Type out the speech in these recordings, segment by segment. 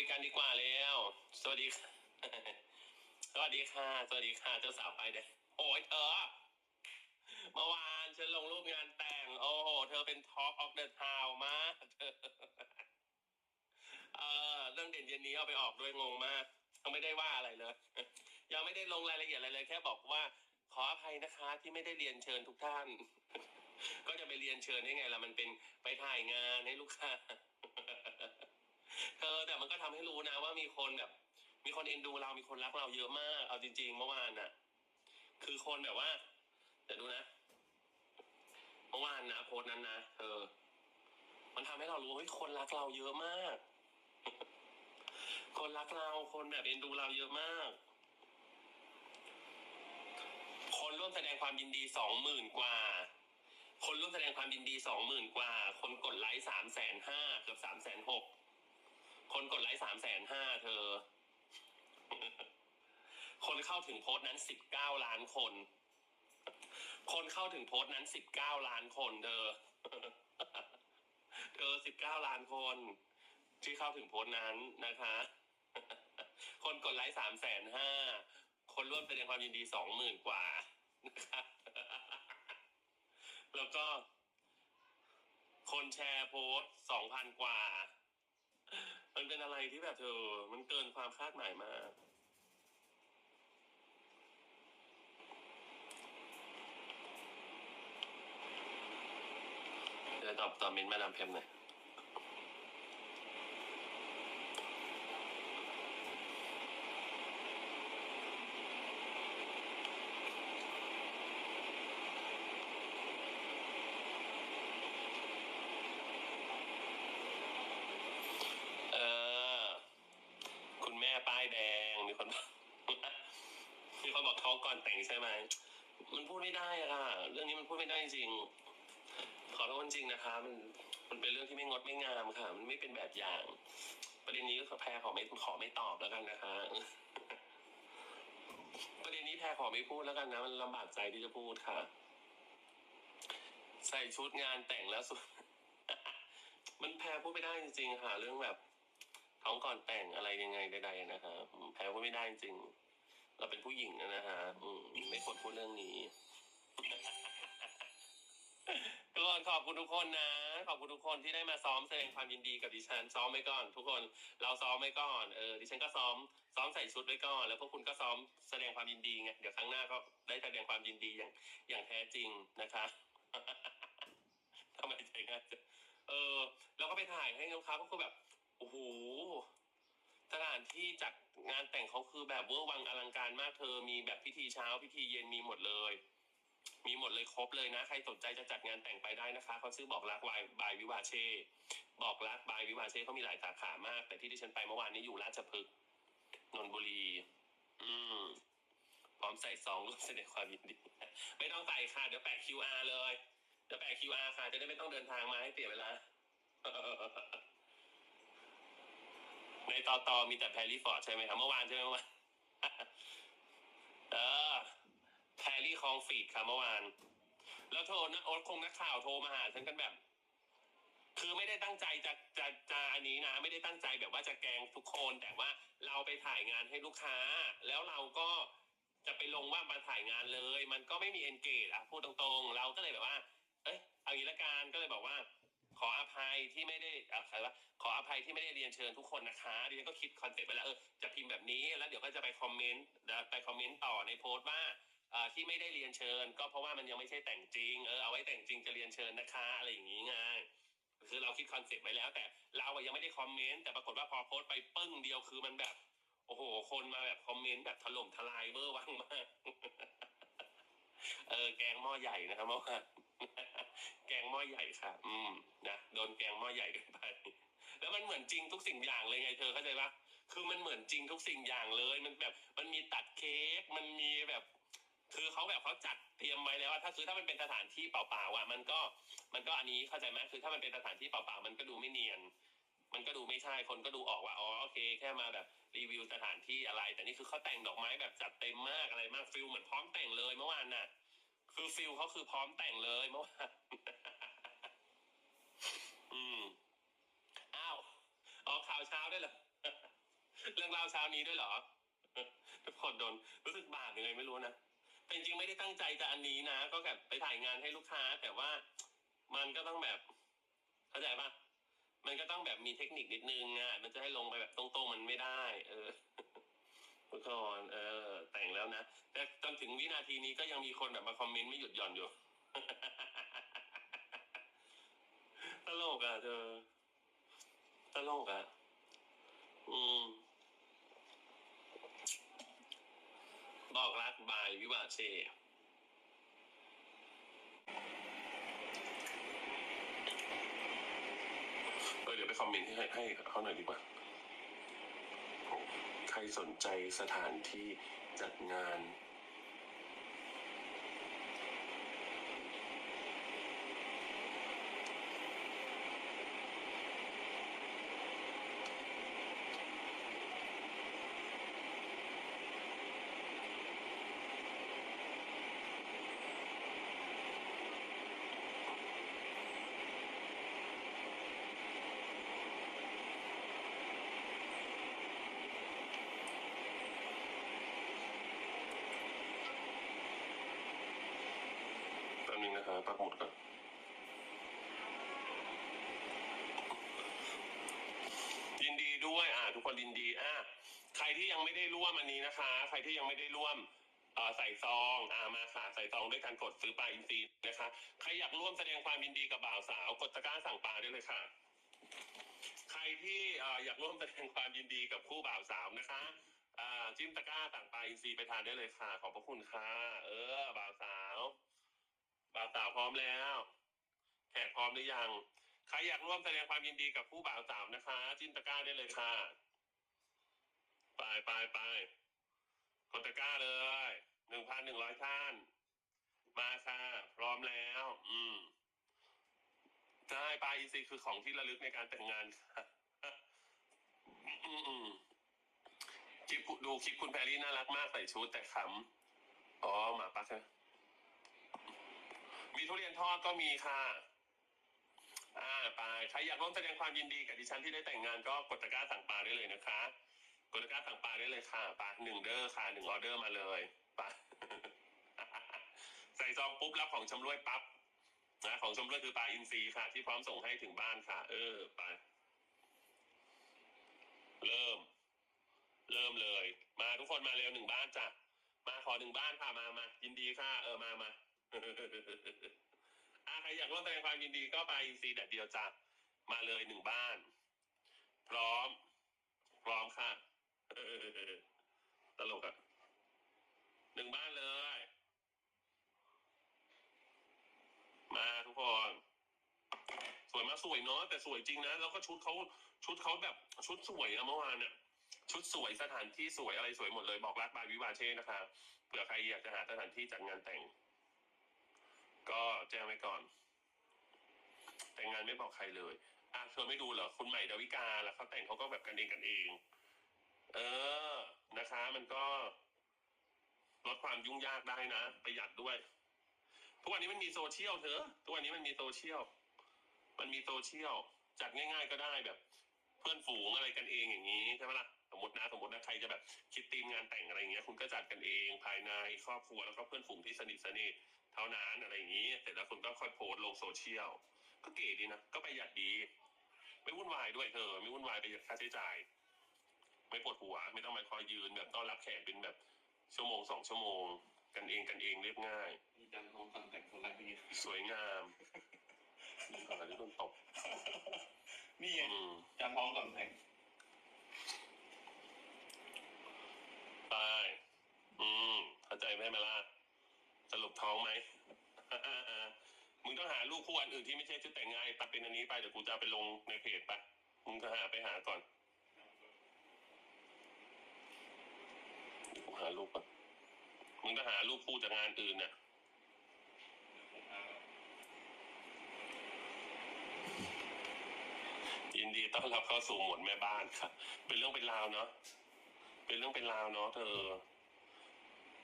คุยกันดีกว่าแล้ว สวัสดีค่ะสวัสดีค่ะ สวัสดีค่ะ เจ้าสาวไปเด็โอ้ยเธอ เมื่อวานฉันลงรูปงานแต่ง โอ้โห เธอเป็น Talk of the Town มากเธอเออเรื่องเด่นเย็นนี้เอาไปออกด้วยงงมากยังไม่ได้ว่าอะไรเลย ยังไม่ได้ลงรายละเอียดอะไรเลย แค่บอกว่า ขออภัยนะคะที่ไม่ได้เรียนเชิญทุกท่าน ก็จะไปเรียนเชิญได้ไงล่ะมันเป็นไปถ่ายงานให้ลูกค้า เธอแต่มันก็ทำให้รู้นะว่ามีคนแบบ มีคนเอ็นดูเรา มีคนรักเราเยอะมาก เอาจริง ๆ เมื่อวานน่ะ คือคนแบบว่าเดี๋ยวดูนะ เมื่อวานนะโพสต์นั้นนะเธอมันทำให้เรารู้ว่าเฮ้ยคนรักเราเยอะมาก คนรักเราคนแบบเอ็นดูเราเยอะมาก คนร่วมแสดงความยินดีสองหมื่นกว่า คนร่วมแสดงความยินดีสองหมื่นกว่า คนกดไลค์สามแสนห้าเกือบสามแสนหก คนกดไลค์สามแสนห้าเธอ คนเข้าถึงโพสต์นั้นสิบเก้าล้านคน คนเข้าถึงโพสต์นั้นสิบเก้าล้านคนเธอ เธอสิบเก้าล้านคน ที่เข้าถึงโพสต์นั้นนะคะ คนกดไลค์สามแสนห้า คนร่วมแสดงความยินดีสองหมื่นกว่านะคะแล้วก็คนแชร์โพสสองพันกว่า มันเป็นอะไรที่แบบเธอ มันเกินความคาดหมายมากเดี๋ยวตอบตอบมินแมาดามเพมหน่อย เออ คุณ แดง มีคนบอกมีคนบอกท้องก่อนแต่งใช่ไหม มันพูดไม่ได้อะค่ะ เรื่องนี้มันพูดไม่ได้จริง ขอโทษจริงนะคะ มัน มันเป็นเรื่องที่ไม่งดไม่งามค่ะ มันไม่เป็นแบบอย่าง ประเด็นนี้ก็แพรขอไม่ขอไม่ตอบแล้วกันนะคะ ประเด็นนี้แพรขอไม่พูดแล้วกันนะ มันลำบากใจที่จะพูดค่ะ ใส่ชุดงานแต่งแล้วสุด มันแพรพูดไม่ได้จริงๆค่ะ เรื่องแบบ ท้องก่อนแต่งอะไรยังไงใดๆนะคะแพรพูดไม่ได้จริง เราเป็นผู้หญิงนะฮะมไม่ควรพูดเรื่องนี้ทุกคนขอบคุณทุกคนนะ ขอบคุณทุกคนที่ได้มาซ้อมแสดงความยินดีกับดิฉันซ้อมไว้ก่อน ทุกคนเราซ้อมไว้ก่อนเออดิฉันก็ซ้อมซ้อมใส่ชุดไว้ก่อน แล้วพวกคุณก็ซ้อมแสดงความยินดีไงเดี๋ยวครั้งหน้าก็ได้แสดงความยินดีอย่างอย่างแท้จริงนะคะทำไมใจง่ายจังเออแล้วก็ไปถ่ายให้ลูกค้าก็คือแบบ โอ้โหสถานที่จัดงานแต่งเขาคือแบบเวอร์วังอลังการมากเธอ มีแบบพิธีเช้าพิธีเย็นมีหมดเลย มีหมดเลยครบเลยนะ ใครสนใจจะจัดงานแต่งไปได้นะคะเขาชื่อบอกรักวายบายวิวาเช่ บอกรักบายวิวาเช่เขามีหลายสาขามาก แต่ที่ที่ฉันไปเมื่อวานนี้อยู่ราชพฤกษ์นนทบุรี อืมพร้อมใส่ซองร่วมแสดงความยินดี ไม่ต้องใส่ค่ะ เดี๋ยวแปะ QR เลย เดี๋ยวแปะ QR ค่ะ จะได้ไม่ต้องเดินทางมาให้เสียเวลา ในตอตอมีแต่แพรรี่ฟอร์ดใช่ไหมครับเมื่อวานใช่ไหมเมื่อวานเออแพรรี่คองฟีดค่ะเมื่อวาน แล้วโทรนะโอ๊ตคงนักข่าวโทรมาหาฉันกันแบบ คือไม่ได้ตั้งใจจะจะจะอันนี้นะ ไม่ได้ตั้งใจแบบว่าจะแกงทุกคน แต่ว่าเราไปถ่ายงานให้ลูกค้า แล้วเราก็จะไปลงว่ามาถ่ายงานเลย มันก็ไม่มีเอนเกจอะพูดตรงๆ เราก็เลยแบบว่า เอ้ยเอางี้ละกันก็เลยบอกว่า ขออภัยที่ไม่ได้อะใครวะขออภัยที่ไม่ได้เรียนเชิญทุกคนนะคะดิฉันก็คิดคอนเซ็ปต์ไปแล้วเออจะพิมพ์แบบนี้แล้วเดี๋ยวก็จะไปคอมเมนต์ไปคอมเมนต์ต่อในโพสต์ว่าที่ไม่ได้เรียนเชิญ ก็เพราะว่ามันยังไม่ใช่แต่งจริงเออเอาไว้แต่งจริงจะเรียนเชิญนะคะอะไรอย่างนี้ไงคือเราคิดคอนเซ็ปต์ไว้แล้ว แต่เราอะยังไม่ได้คอมเมนต์แต่ปรากฏว่าพอโพสต์ไปปึ้งเดียวคือมันแบบโอ้โห คนมาแบบคอมเมนต์แบบถล่มทลายเวอร์วังมาก เออ แกงหม้อใหญ่นะครับเมื่อวาน แกงหม้อใหญ่ค่ะ อืมนะโดนแกงหม้อใหญ่กันไปแล้วมันเหมือนจริงทุกสิ่งอย่างเลยไงเธอเข้าใจปะคือมันเหมือนจริงทุกสิ่งอย่างเลย มันแบบมันมีตัดเค้กมันมีแบบ คือเขาแบบเขาจัดเตรียมไว้แล้วว่าถ้าคือถ้ามันเป็นสถานที่เปล่าๆอะมันก็ มันก็อันนี้เข้าใจไหมคือถ้ามันเป็นสถานที่เปล่าๆมันก็ดูไม่เนียน มันก็ดูไม่ใช่คนก็ดูออกว่าอ๋อโอเค แค่มาแบบรีวิวสถานที่อะไร แต่นี่คือเขาแต่งดอกไม้แบบจัดเต็มมากอะไรมากฟิลเหมือนพร้อมแต่งเลยเมื่อวานน่ะ คือฟิลเขาคือพร้อมแต่งเลยเมื่อวานอืมอ้าวออกข่าวเช้าได้วยเหรอ เรื่องราวเช้านี้ด้วยเหรอ ทุกคนโดนรู้สึกบาปยังไงไม่รู้นะแต่จริงไม่ได้ตั้งใจจะอันนี้นะ ก็แบบไปถ่ายงานให้ลูกค้า แต่ว่ามันก็ต้องแบบ เข้าใจปะมันก็ต้องแบบมีเทคนิคนิดนึงอะ มันจะให้ลงไปแบบตรงๆมันไม่ได้ เออ ทุกคนเออ แต่งแล้วนะ แต่จนถึงวินาทีนี้ก็ยังมีคนแบบมาคอมเมนต์ไม่หยุดหย่อนอยู่ ตลกอะเธอ ตลกอะ อืม บอกรักบายวิวาเชเออเดี๋ยวไปคอมเมนต์ให้ให้เขาหน่อยดีกว่า ใครสนใจสถานที่จัดงาน นะครับปักหมุดก่อนยินดีด้วย อ่า ทุกคนยินดีอ่าใครที่ยังไม่ได้ร่วมอันนี้นะคะ ใครที่ยังไม่ได้ร่วมเอ่อใส่ซองอ่ามาค่ะใส่ซองด้วยการกดซื้อปลาอินทรีนะคะ ใครอยากร่วมแสดงความยินดีกับบ่าวสาวกดตะกร้าสั่งปลาได้เลยค่ะ ใครที่เอ่ออยากร่วมแสดงความยินดีกับคู่บ่าวสาวนะคะอ่าจิ้มตะกร้าสั่งปลาอินทรีไปทานได้เลยค่ะ ขอบพระคุณค่ะ เออบ่าวสาว บ่าวสาวพร้อมแล้ว แขกพร้อมหรือยัง ใครอยากร่วมแสดงความยินดีกับผู้บ่าวสาวนะคะ จิ้มตะกร้าได้เลยค่ะ ไปไปไปกดตะกร้าเลยหนึ่งพันหนึ่งร้อยท่าน มาค่ะพร้อมแล้ว อืมใช่ปลาอีซีคือของที่ระลึกในการแต่งงานค่ะอืมอืมคลิปดูคลิปคุณแพรรี่น่ารักมากใส่ชุดแต่ขำอ๋อหมาปักนะ มีทุเรียนทอดก็มีค่ะ อ่าไปใครอยากร่วมแสดงความยินดีกับดิฉันที่ได้แต่งงานก็กดตะกร้าสั่งปลาได้เลยนะคะ กดตะกร้าสั่งปลาได้เลยค่ะปลาหนึ่งเด้อค่ะหนึ่งออเดอร์มาเลยไปใส่ซองปุ๊บรับของชำร่วยปั๊บนะของชำร่วยคือปลาอินทรีค่ะ ที่พร้อมส่งให้ถึงบ้านค่ะ เออไปเริ่ม เริ่มเลย มาทุกคนมาเร็วหนึ่งบ้านจ้ะมาขอหนึ่งบ้านค่ะมามายินดีค่ะ เออมามา อะใครอยากร่วมแสดงความยินดีก็ไปซีแดดเดียวจ้ะมาเลยหนึ่งบ้าน พร้อม พร้อมค่ะตลกอะหนึ่งบ้านเลย มาทุกคนสวยมากสวยเนาะแต่สวยจริงนะ แล้วก็ชุดเขาชุดเขาแบบชุดสวยอะเมื่อวานเนี่ยชุดสวยสถานที่สวยอะไรสวยหมดเลยบอกรักบายวิวาเช่นะคะเผื่อใครอยากจะหาสถานที่จัดงานแต่ง ก็แจ้งไว้ก่อน แต่งงานไม่บอกใครเลยอะเธอไม่ดูเหรอคุณใหม่ดาวิกาแล้วเขาแต่งเขาก็แบบกันเองกันเอง เออนะคะ มันก็ลดความยุ่งยากได้นะประหยัดด้วย ทุกวันนี้มันมีโซเชียลเธอทุกวันนี้มันมีโซเชียลมันมีโซเชียลจัดง่าย ๆก็ได้แบบ เพื่อนฝูงอะไรกันเองอย่างนี้ใช่ไหมล่ะสมมตินะสมมตินะใครจะแบบคิดธีมงานแต่งอะไรอย่างเงี้ย คุณก็จัดกันเองภายในครอบครัวแล้วก็เพื่อนฝูงที่สนิทสนิท ท่านั้นอะไรอย่างนี้ เสร็จแล้วคุณก็ค่อยโพสต์ลงโซเชียล ก็เก๋ดีนะ ก็ประหยัดดี ไม่วุ่นวายด้วยเธอ ไม่วุ่นวายประหยัดค่าใช้จ่าย ไม่ปวดหัว ไม่ต้องมาคอยยืนแบบต้อนรับแขกเป็นแบบชั่วโมงสองชั่วโมง กันเองกันเองเรียบง่าย มีการทองคำแต่งคนรักนี้สวยงามนี่ก่อนที่โดนตบนี่ไงอืมจานทองก่อนแต่งไปอืมเข้าใจไหมมาล่ะ สรุปท้องไหมมึงต้องหาลูกคู่อันอื่นที่ไม่ใช่ชุดแต่งงานตัดเป็นอันนี้ไปเดี๋ยวกูจะไปลงในเพจไปมึงก็หาไปหาก่อนเดี๋ยวกูหาลูกก่อนมึงก็หาลูกคู่จากงานอื่นน่ะยินดีต้อนรับเข้าสู่หมวดแม่บ้านค่ะ เป็นเรื่องเป็นราวเนาะเป็นเรื่องเป็นราวเนาะเธอ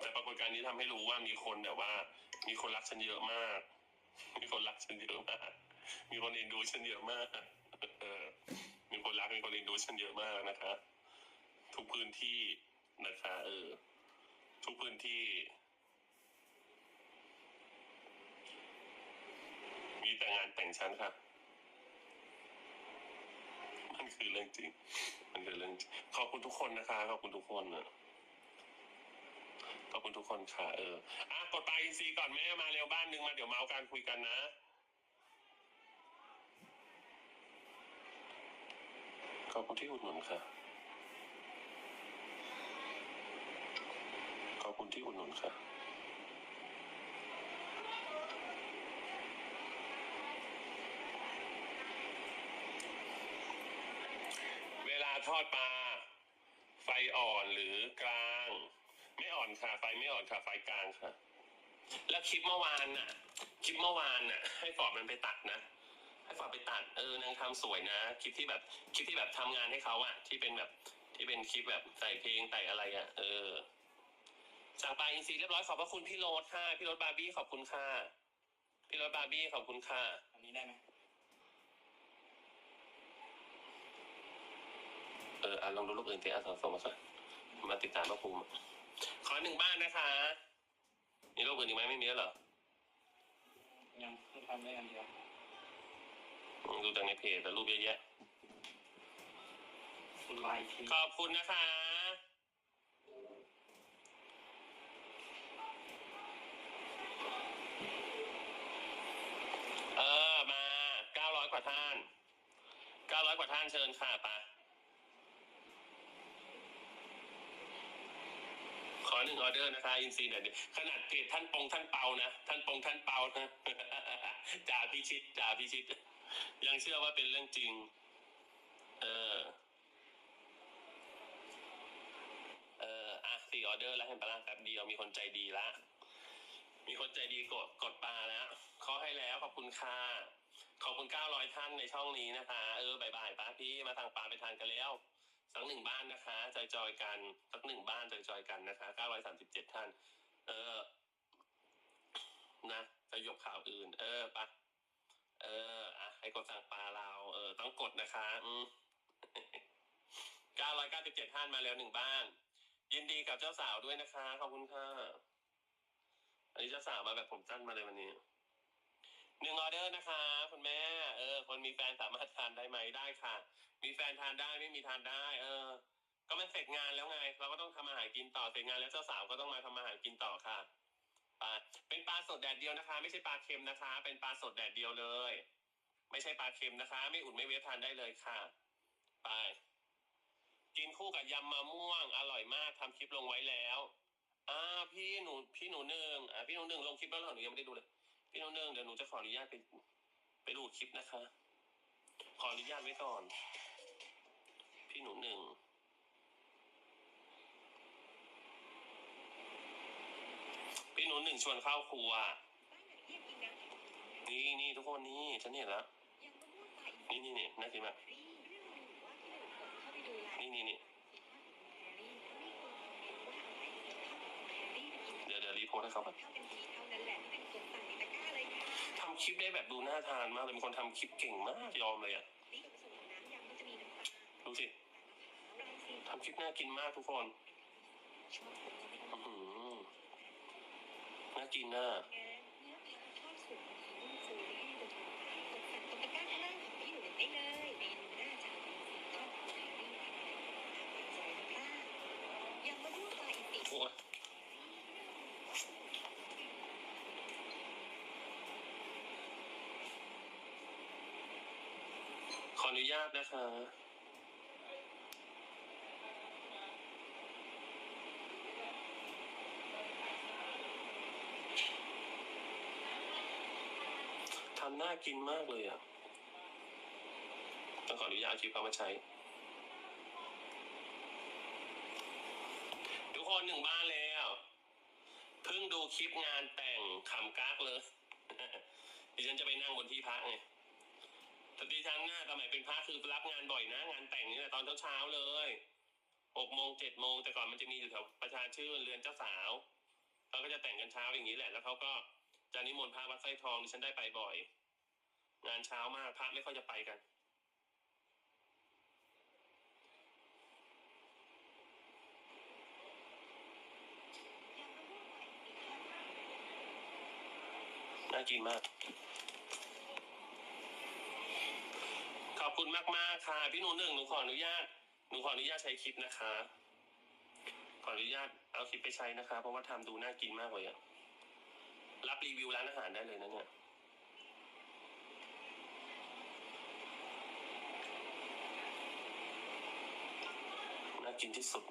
แต่ปรากฏการณ์นี้ทำให้รู้ว่ามีคนแบบว่า มีคนรักฉันเยอะมาก มีคนรักฉันเยอะมาก มีคนเอ็นดูฉันเยอะมากเออมีคนรักมีคนเอ็นดูฉันเยอะมากนะคะ ทุกพื้นที่นะคะ เออ ทุกพื้นที่ มีแต่งานแต่งฉันค่ะมันคือเรื่องจริง มันคือเรื่องจริง ขอบคุณทุกคนนะคะ ขอบคุณทุกคนนะ อบคุณทุกคนค่ะ เอออะกดไปอินซีก่อนแม่มาเร็วบ้านนึงมาเดี๋ยวเมาส์การคุยกันนะขอบคุณที่อุดหนุนค่ะขอบคุณที่อุดหนุนค่ะเวลาทอดปลา ไฟอ่อนหรือกลาง อ่อนค่ะ ไฟไม่อ่อนค่ะ ไฟกลางค่ะ แล้วคลิปเมื่อวานน่ะ คลิปเมื่อวานน่ะ ให้ฟอร์ดมันไปตัดนะให้ฟอร์ดไปตัดเออนางทำสวยนะคลิปที่แบบคลิปที่แบบทำงานให้เขาอะที่เป็นแบบที่เป็นคลิปแบบใส่เพลงใส่อะไรอะเออสั่งปลาอินทรีเรียบร้อยขอบพระคุณพี่โรสค่ะพี่โรสบาร์บี้ขอบคุณค่ะพี่โรสบาร์บี้ขอบคุณค่ะ อันนี้ได้ไหม เอออะลองดูรูปอื่นสิอะส่งส่งมาสักมาติดตามพระภูมิ ขอหนึ่งบ้านนะคะ มีรูปอื่นอีกไหมไม่มีแล้วเหรอ ยังเพิ่งทำได้อันเดียวอืมดูจากในเพจแต่รูปเยอะแยะ คุณไลน์ทีขอบคุณนะคะ เออมาเก้าร้อยกว่าท่านเก้าร้อยกว่าท่านเชิญค่ะไปะ อหนึ่งออเดอร์นะคะ อินซีเดี๋ยขนาดเพจท่านปงท่านเปานะท่านปงท่านเปานะจ่าพิชิตจ่าพิชิต ยังเชื่อว่าเป็นเรื่องจริง เออเอออะสี่ออเดอร์แล้วเห็นปะล่ะแป๊บเดียวมีคนใจดีละมีคนใจดีกดกดปลาแล้วเขาให้แล้วขอบคุณค่ะขอบคุณเก้าร้อยท่านในช่องนี้นะคะ เออบายบายป้าพี่มาสั่งปลาไปทานกันแล้ว สักหนึ่งบ้านนะคะจอยๆกันสักหนึ่งบ้านจอยๆกันนะคะเก้าร้อยสามสิบเจ็ดท่าน เออ นะจะยกข่าวอื่น เออปะเอออะให้กดสั่งปลาเราเออ ต้องกดนะคะ อืมเก้าร้อยเก้าสิบเจ็ดท่านมาแล้วหนึ่งบ้าน ยินดีกับเจ้าสาวด้วยนะคะ ขอบคุณค่ะ อันนี้เจ้าสาวมาแบบผมสั้นมาเลยวันนี้ หนึ่งออเดอร์นะคะ คุณแม่ เออ คนมีแฟนสามารถทานได้ไหมได้ค่ะ มีแฟนทานได้ไม่มีทานได้ เออ ก็มันเสร็จงานแล้วไง เราก็ต้องทำอาหารกินต่อเสร็จงานแล้วเจ้าสาวก็ต้องมาทำอาหารกินต่อค่ะปลาเป็นปลาสดแดดเดียวนะคะ ไม่ใช่ปลาเค็มนะคะ เป็นปลาสดแดดเดียวเลย ไม่ใช่ปลาเค็มนะคะ ไม่อุ่นไม่เวฟทานได้เลยค่ะ ไปกินคู่กับยำมะม่วง อร่อยมากทำคลิปลงไว้แล้วอ่าพี่หนูพี่หนูหนึ่งอ่าพี่หนูหนึ่งลงคลิปแล้วเหรอหนูยังไม่ได้ดูเลย พี่หนูหนึ่องเดี๋ยวหนูจะขออนุญาตไปไปดูคลิปนะคะ ขออนุญาตไว้ก่อน พี่หนูหนึ่งพี่หนูหนึ่งชวนเข้าครัว นี่นี่ทุกคนนี่ฉันเห็นแล้วนี่นี่นี่น่ากินมากนี่นี่นี่เดี๋ยวเดี๋ยวรีโพสต์ให้เขาก่อนทำ คลิปได้แบบดูน่าทานมากเลยเป็นคนทำคลิปเก่งมากยอมเลยอะดูสิทำคลิปน่ากินมากทุกคนอื้อหือน่ากินน่ะโอ้ยข ออนุญาตนะคะทำน่ากินมากเลยอะ ต้องขออนุญาตอาคลิปเขามาใช้ ทุกคนหนึ่งบ้านแล้ว เพิ่งดูคลิปงานแต่งขำกากเลยดิฉันจะไปนั่งบนที่พักไง สดิทางหน้าสมัยเป็นพระคือรับงานบ่อยนะ งานแต่งนี่แหละตอนเช้าเช้าเลยหกโมงเจ็ดโมงแต่ก่อนมันจะมีอยู่แถวประชาชื่นเรือนเจ้าสาวเขาก็จะแต่งกันเช้าอย่างนี้แหละ แล้วเขาก็จะนิมนต์พระวัดไส้ทองที่ฉันได้ไปบ่อย งานเช้ามากพระไม่ค่อยจะไปกันน่ากินมาก คุณมากมากค่ะ พี่หนูหนึ่งหนูขออนุญาตหนูขออนุญาตใช้คลิปนะคะ ขออนุญาตเอาคลิปไปใช้นะคะ เพราะว่าทำดูน่ากินมากเลยอะรับรีวิวร้านอาหารได้เลยนะเนี่ยน่ากินที่สุด